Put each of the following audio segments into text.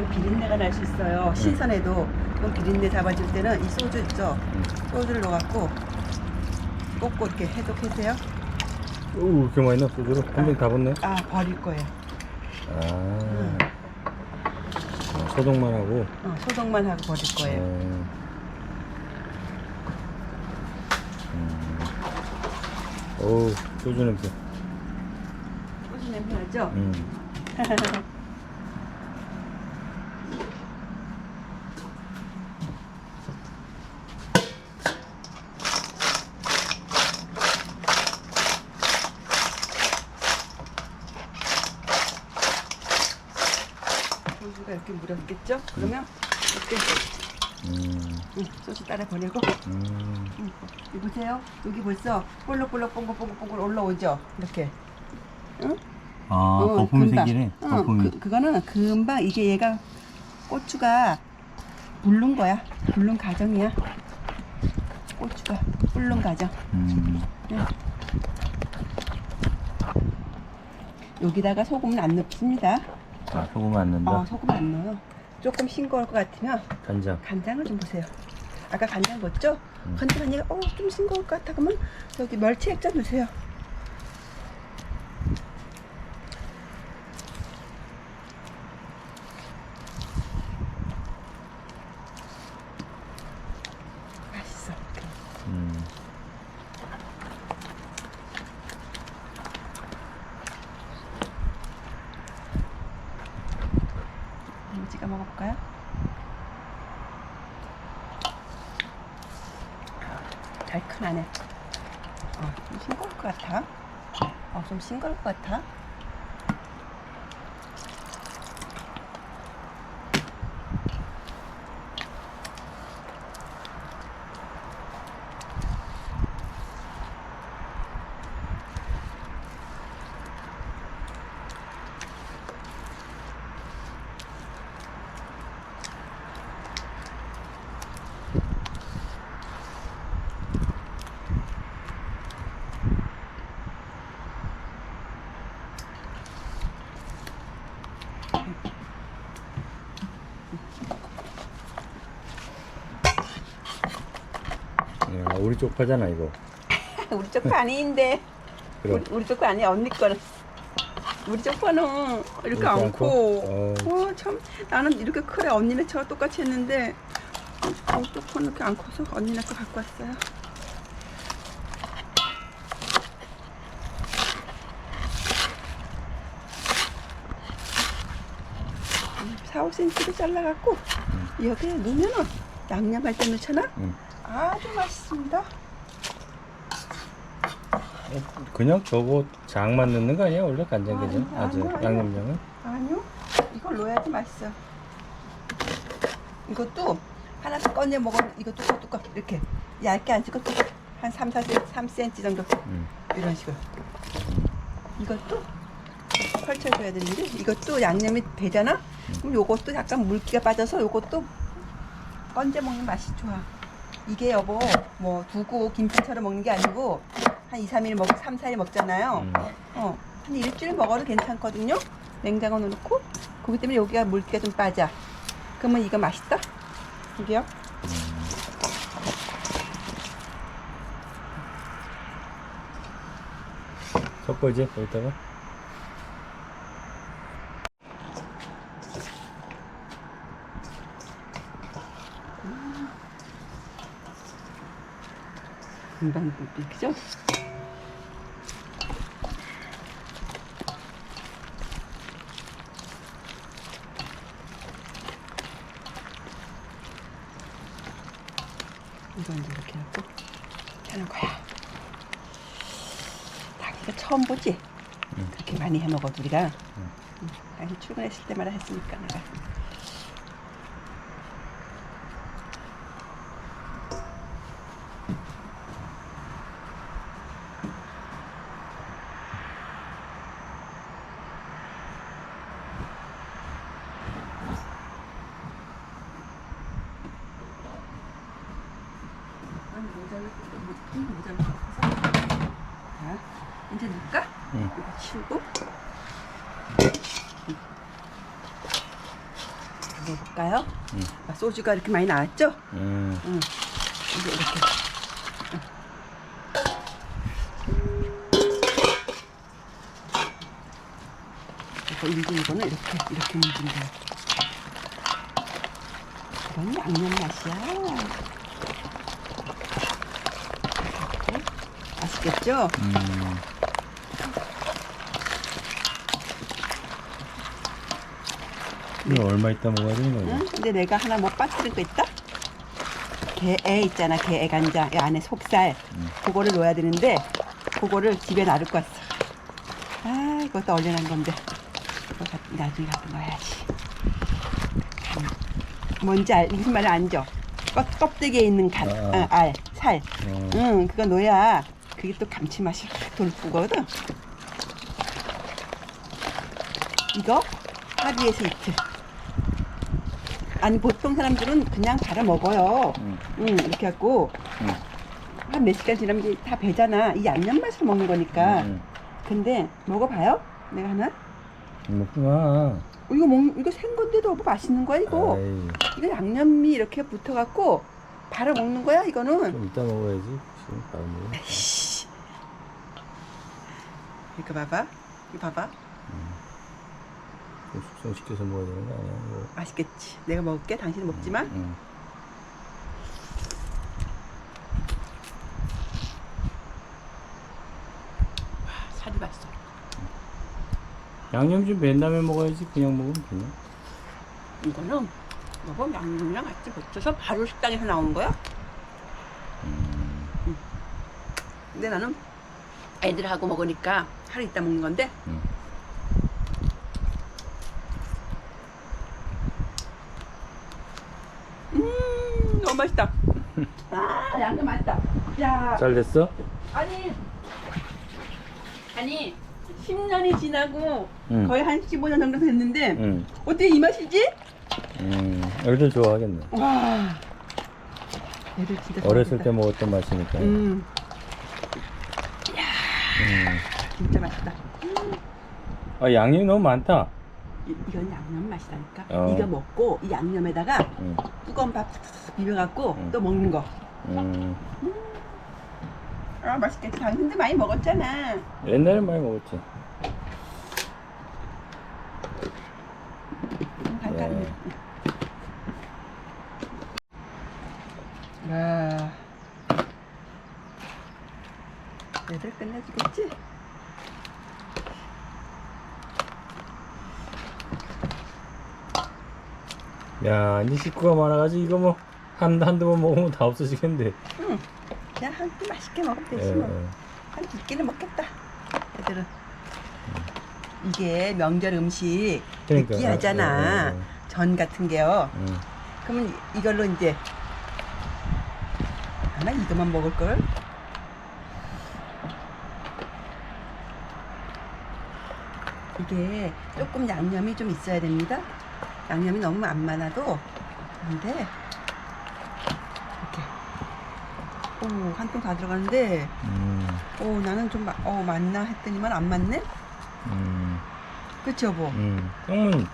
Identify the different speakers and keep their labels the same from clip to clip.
Speaker 1: 이런 비린내가 날 수 있어요. 신선해도 그럼 비린내 잡아줄 때는 이 소주 있죠. 소주를 넣어갖고 꽂고 이렇게 해독해세요.
Speaker 2: 오 이렇게 많이 넣어 소주를 한병다 붓네
Speaker 1: 아 버릴 거예요.
Speaker 2: 아 어, 소독만 하고
Speaker 1: 어, 소독만 하고 버릴 거예요.
Speaker 2: 어. 음. 어우 소주 냄새
Speaker 1: 소주 냄새 나죠?
Speaker 2: 음.
Speaker 1: 소주가 이렇게 물었겠죠? 그러면 이렇게
Speaker 2: 음.
Speaker 1: 응, 소주 따라 버리고
Speaker 2: 음.
Speaker 1: 응, 이거 보세요. 여기 벌써 볼록볼록 뽕글뽕글뽕글 올라오죠? 이렇게. 응?
Speaker 2: 아
Speaker 1: 어,
Speaker 2: 거품이
Speaker 1: 금방.
Speaker 2: 생기네
Speaker 1: 응,
Speaker 2: 거품이
Speaker 1: 그, 그거는 금방 이게 얘가 고추가 불른 거야. 불른 과정이야. 고추가 불른 과정.
Speaker 2: 음.
Speaker 1: 여기다가 소금은 안 넣습니다.
Speaker 2: 아 소금 안 넣는다
Speaker 1: 어, 소금 안 넣어요. 조금 싱거울 것 같으면
Speaker 2: 간장
Speaker 1: 간장을 좀 보세요. 아까 간장 넣었죠?
Speaker 2: 음.
Speaker 1: 근데 만약에 어, 좀 싱거울 것 같아 그러면 저기 멸치 액젓 넣으세요. 맛있어.
Speaker 2: 음.
Speaker 1: 한번 찍어 먹어볼까요? 달큰하네. 어, 좀 싱거울 것 같아. 어, 좀 싱거울 것 같아.
Speaker 2: 쪽 파잖아 이거
Speaker 1: 우리 쪽거 아닌데.
Speaker 2: 그럼
Speaker 1: 우리, 우리 쪽거 아니야. 언니 거는. 우리 쪽 거는 이렇게
Speaker 2: 이렇게
Speaker 1: 안
Speaker 2: 않고?
Speaker 1: 커.
Speaker 2: 어.
Speaker 1: 어, 참. 나는 이렇게 크래. 언니네 저 똑같이 했는데. 우리 쪽 거는 이렇게 안 커서 언니네 거 갖고 왔어요. 음, 4, 5cm로 잘라갖고 여기에 넣으면은 양념할 때 넣잖아?
Speaker 2: 음.
Speaker 1: 아주 맛있습니다.
Speaker 2: 어, 그냥 저거 장만 넣는 거 아니야 원래 간장
Speaker 1: 아니, 아니요, 아니요.
Speaker 2: 양념장은
Speaker 1: 아니요. 이걸 넣어야지 맛있어. 이것도 하나씩 꺼내 먹어. 이거 뚜껑 뚜껑 이렇게 얇게 안 찍고 한 3, 4cm, 3cm 정도
Speaker 2: 음.
Speaker 1: 이런 식으로. 이것도 펼쳐줘야 되는데 이것도 양념이 되잖아. 그럼 요것도 약간 물기가 빠져서 요것도 건져 먹는 맛이 좋아. 이게 여보 뭐 두고 김치처럼 먹는 게 아니고 한 2, 3일 먹, 3, 4일 먹잖아요.
Speaker 2: 음.
Speaker 1: 어, 한 일주일 먹어도 괜찮거든요. 냉장고에 넣고 그기 때문에 여기가 물기가 좀 빠져. 그러면 이거 맛있다. 이게요.
Speaker 2: 섞어지 거기다가
Speaker 1: 금방 그죠? 이건 이렇게 하고 하는 거야. 닭이가 처음 보지?
Speaker 2: 응.
Speaker 1: 그렇게 많이 해 먹어도 우리가.
Speaker 2: 응.
Speaker 1: 응. 아니 출근했을 때마다 했으니까 내가. 모자를 모자를 벗어서. 자, 이제 넣을까?
Speaker 2: 응.
Speaker 1: 이거 치우고 먹어볼까요?
Speaker 2: 응.
Speaker 1: 아, 소주가 이렇게 많이 나왔죠?
Speaker 2: 음.
Speaker 1: 응. 이제 이렇게. 이거 인중 이거는 이렇게 이렇게 인중돼. 이건 양념 맛이야. 맛있겠죠?
Speaker 2: 음. 이거 얼마 있다 먹어야 되는 거야?
Speaker 1: 응? 근데 내가 하나 못 빠뜨린 거 있다? 게애 있잖아, 게애 간장. 이 안에 속살.
Speaker 2: 음.
Speaker 1: 그거를 넣어야 되는데, 그거를 집에 놔두고 왔어. 아, 이것도 얼려난 건데. 이거 가- 나중에 갖다 넣어야지. 음. 뭔지 알, 무슨 말을 안죠? 껍, 껍데기에 있는 간,
Speaker 2: 아.
Speaker 1: 아, 알, 살.
Speaker 2: 어.
Speaker 1: 응, 그거 넣어야 그게 또 감칠맛이 확 돌고거든. 이거 하루에서 이틀. 아니 보통 사람들은 그냥 갈아 먹어요.
Speaker 2: 음.
Speaker 1: 응, 이렇게 갖고
Speaker 2: 음.
Speaker 1: 한 몇 시간 지나면 이제 다 배잖아. 이 양념 맛으로 먹는 거니까.
Speaker 2: 음.
Speaker 1: 근데 먹어봐요. 내가 하나.
Speaker 2: 먹구나.
Speaker 1: 어, 이거 먹 이거 생 건데도 뭐 맛있는 거야 이거.
Speaker 2: 아이,
Speaker 1: 이거 양념이 이렇게 붙어갖고 바로 먹는 거야 이거는.
Speaker 2: 좀 이따 먹어야지. 지금 바로 먹어.
Speaker 1: 씨. 이거 봐봐. 이거 봐봐.
Speaker 2: 좀 숙성시켜서 먹어야 되는 거 아니야? 이거.
Speaker 1: 맛있겠지. 내가 먹을게. 당신은 먹지 마.
Speaker 2: 음.
Speaker 1: 살이 맛있어.
Speaker 2: 양념 좀 맨 다음에 먹어야지. 그냥 먹으면 되냐?
Speaker 1: 이거는 여보 양념이랑 같이 붙여서 바로 식당에서 나온 거야.
Speaker 2: 음.
Speaker 1: 근데 나는 애들하고 먹으니까 하루 있다 먹는 건데
Speaker 2: 음.
Speaker 1: 음 너무 맛있다. 아 양념 맛있다. 야
Speaker 2: 잘 됐어?
Speaker 1: 아니 아니 10년이 지나고
Speaker 2: 응.
Speaker 1: 거의 한 15년 정도 됐는데
Speaker 2: 응.
Speaker 1: 어떻게 이 맛이지?
Speaker 2: 음. 애들 좋아하겠네.
Speaker 1: 와 애들 진짜
Speaker 2: 어렸을 때
Speaker 1: 좋아하겠다.
Speaker 2: 먹었던 맛이니까.
Speaker 1: 음
Speaker 2: 음.
Speaker 1: 진짜 맛있다.
Speaker 2: 아, 양념이 너무 많다.
Speaker 1: 이, 이건 양념 맛이라니까.
Speaker 2: 어.
Speaker 1: 이거 먹고 이 양념에다가
Speaker 2: 음.
Speaker 1: 뜨거운 밥 비벼갖고
Speaker 2: 음.
Speaker 1: 또 먹는 거.
Speaker 2: 음.
Speaker 1: 아 맛있겠지. 당신도 많이 먹었잖아.
Speaker 2: 옛날에 많이 먹었지.
Speaker 1: 음, 잠깐.
Speaker 2: 예.
Speaker 1: 와. 애들 끝내주겠지?
Speaker 2: 야, 이제 식구가 많아가지고 이거 뭐 한, 한두 번 먹으면 다 없어지겠는데.
Speaker 1: 응. 그냥 한 끼 맛있게 먹으면
Speaker 2: 예,
Speaker 1: 되지 뭐. 한두 끼는 먹겠다. 애들은. 이게 명절 음식
Speaker 2: 그러니까,
Speaker 1: 느끼하잖아.
Speaker 2: 예, 예, 예.
Speaker 1: 전 같은 게요.
Speaker 2: 음.
Speaker 1: 그러면 이걸로 이제 아마 이것만 먹을 걸. 이게 조금 양념이 좀 있어야 됩니다. 양념이 너무 안 많아도 안 돼. 이렇게. 오, 한 통 다 들어가는데,
Speaker 2: 음.
Speaker 1: 오, 나는 좀, 마- 어, 맞나 했더니만 안 맞네?
Speaker 2: 음.
Speaker 1: 그치, 여보?
Speaker 2: 음. 똥은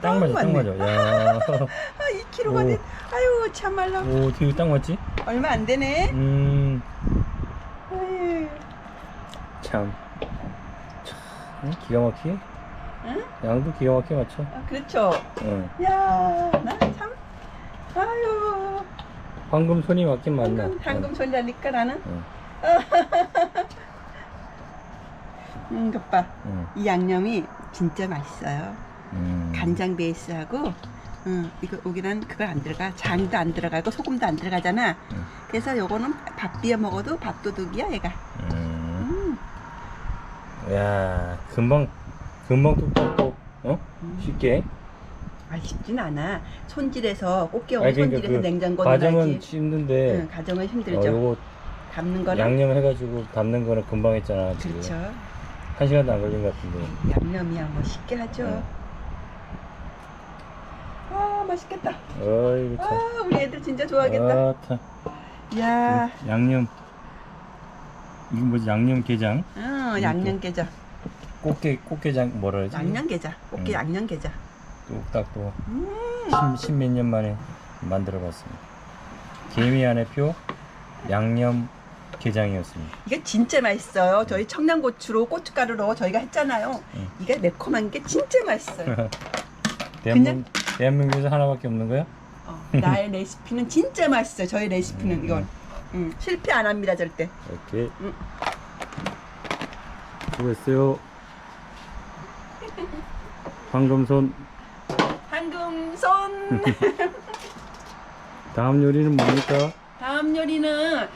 Speaker 1: 딱딱
Speaker 2: 맞아, 딱 맞아. 야.
Speaker 1: 아, 2kg가
Speaker 2: 오.
Speaker 1: 돼. 아유, 참말로.
Speaker 2: 오, 되게 딱 맞지?
Speaker 1: 얼마 안 되네.
Speaker 2: 음.
Speaker 1: 아유.
Speaker 2: 참. 참. 기가 막히게?
Speaker 1: 응?
Speaker 2: 양도 기가 막히게 맞춰.
Speaker 1: 아, 그렇죠.
Speaker 2: 응.
Speaker 1: 야, 나 참, 아유,
Speaker 2: 방금 손이 맞긴 맞나?
Speaker 1: 방금, 방금 손자니까 나는,
Speaker 2: 응.
Speaker 1: 음, 그 봐
Speaker 2: 응.
Speaker 1: 이 양념이 진짜 맛있어요.
Speaker 2: 음.
Speaker 1: 간장 베이스하고, 음, 이거 여기는 그거 안 들어가, 장도 안 들어가고 소금도 안 들어가잖아.
Speaker 2: 응.
Speaker 1: 그래서 요거는 밥 비벼 먹어도 밥도둑이야, 얘가.
Speaker 2: 음.
Speaker 1: 음,
Speaker 2: 야, 금방, 금방 뚝딱뚝, 어?
Speaker 1: 음.
Speaker 2: 쉽게.
Speaker 1: 맛있진 않아. 손질해서 꽃게
Speaker 2: 아니, 그러니까
Speaker 1: 손질해서
Speaker 2: 그
Speaker 1: 냉장고에
Speaker 2: 과정은
Speaker 1: 넣어야지.
Speaker 2: 힘든데,
Speaker 1: 응, 가정은
Speaker 2: 어,
Speaker 1: 힘들죠.
Speaker 2: 요거
Speaker 1: 담는 거는
Speaker 2: 양념 해가지고 담는 거는 금방 했잖아. 지금.
Speaker 1: 그렇죠.
Speaker 2: 한 시간도 안 걸린 것 같은데.
Speaker 1: 양념이야 뭐 쉽게 하죠.
Speaker 2: 응.
Speaker 1: 아 맛있겠다.
Speaker 2: 어이구,
Speaker 1: 아
Speaker 2: 참.
Speaker 1: 우리 애들 진짜 좋아하겠다.
Speaker 2: 아, 참.
Speaker 1: 야,
Speaker 2: 양념. 이거 뭐지? 양념 게장?
Speaker 1: 어 양념 게자,
Speaker 2: 꽃게, 꽃게장 뭐라 그러지?
Speaker 1: 양념 게자, 꽃게
Speaker 2: 응.
Speaker 1: 양념 게자.
Speaker 2: 뚝딱 또.
Speaker 1: 음,
Speaker 2: 십몇 년 만에 만들어봤습니다. 개미 안의 표 양념 게장이었습니다.
Speaker 1: 이게 진짜 맛있어요. 저희 청양고추로 고춧가루로 저희가 했잖아요.
Speaker 2: 응.
Speaker 1: 이게 매콤한 게 진짜 맛있어요.
Speaker 2: 대한민국, 대한민국에서 하나밖에 없는 거야?
Speaker 1: 어, 나의 레시피는 진짜 맛있어요. 저희 레시피는 이건 음, 실패 안 합니다 절대.
Speaker 2: 오케이.
Speaker 1: 응.
Speaker 2: 수고했어요. 황금손
Speaker 1: 황금손.
Speaker 2: 다음 요리는 뭡니까?
Speaker 1: 다음 요리는